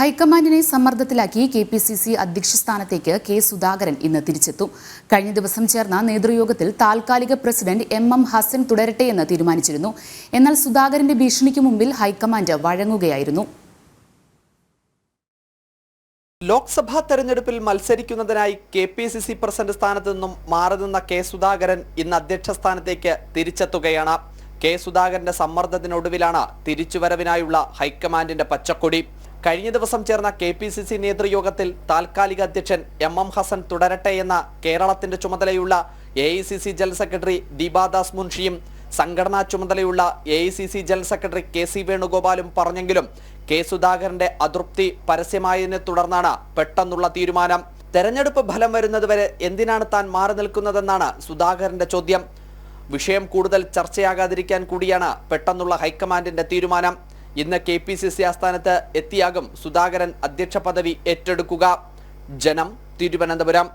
ഹൈക്കമാൻഡിനെ സമ്മർദ്ദത്തിലാക്കി K P C C അധ്യക്ഷ സ്ഥാനത്തേക്ക് കെ സുധാകരൻ ഇന്ന് തിരിച്ചെത്തും. കഴിഞ്ഞ ദിവസം ചേർന്ന നേതൃയോഗത്തിൽ താൽക്കാലിക പ്രസിഡന്റ് എം എം ഹസൻ തുടരട്ടെ എന്ന് തീരുമാനിച്ചിരുന്നു. എന്നാൽ സുധാകരന്റെ ഭീഷണിക്ക് മുമ്പിൽ ഹൈക്കമാൻഡ് വഴങ്ങുകയായിരുന്നു. ലോക്സഭാ തെരഞ്ഞെടുപ്പിൽ മത്സരിക്കുന്നതിനായി K P C C president സ്ഥാനത്ത് നിന്നും മാറി നിന്ന കെ സുധാകരൻ ഇന്ന് അധ്യക്ഷ സ്ഥാനത്തേക്ക് തിരിച്ചെത്തുകയാണ്. കെ സുധാകരന്റെ സമ്മർദ്ദത്തിനൊടുവിലാണ് തിരിച്ചുവരവിനായുള്ള ഹൈക്കമാൻഡിന്റെ പച്ചക്കൊടി. കഴിഞ്ഞ ദിവസം ചേർന്ന കെ പി സി സി നേതൃയോഗത്തിൽ താൽക്കാലിക അധ്യക്ഷൻ എം എം ഹസൻ തുടരട്ടെ എന്ന കേരളത്തിന്റെ ചുമതലയുള്ള A I C C general secretary Deepa Das മുൻഷിയും സംഘടനാ ചുമതലയുള്ള A I C C general secretary K C വേണുഗോപാലും പറഞ്ഞെങ്കിലും കെ സുധാകരന്റെ അതൃപ്തി പരസ്യമായതിനെ തുടർന്നാണ് പെട്ടെന്നുള്ള തീരുമാനം. തെരഞ്ഞെടുപ്പ് ഫലം വരുന്നതുവരെ എന്തിനാണ് താൻ മാറി നിൽക്കുന്നതെന്നാണ് സുധാകരന്റെ ചോദ്യം. വിഷയം കൂടുതൽ ചർച്ചയാകാതിരിക്കാൻ കൂടിയാണ് പെട്ടെന്നുള്ള ഹൈക്കമാൻഡിന്റെ തീരുമാനം. ഇന്ന് കെ പി സി സി ആസ്ഥാനത്ത് എത്തിയാകും സുധാകരൻ അധ്യക്ഷ പദവി ഏറ്റെടുക്കുക. ജനം തിരുവനന്തപുരം.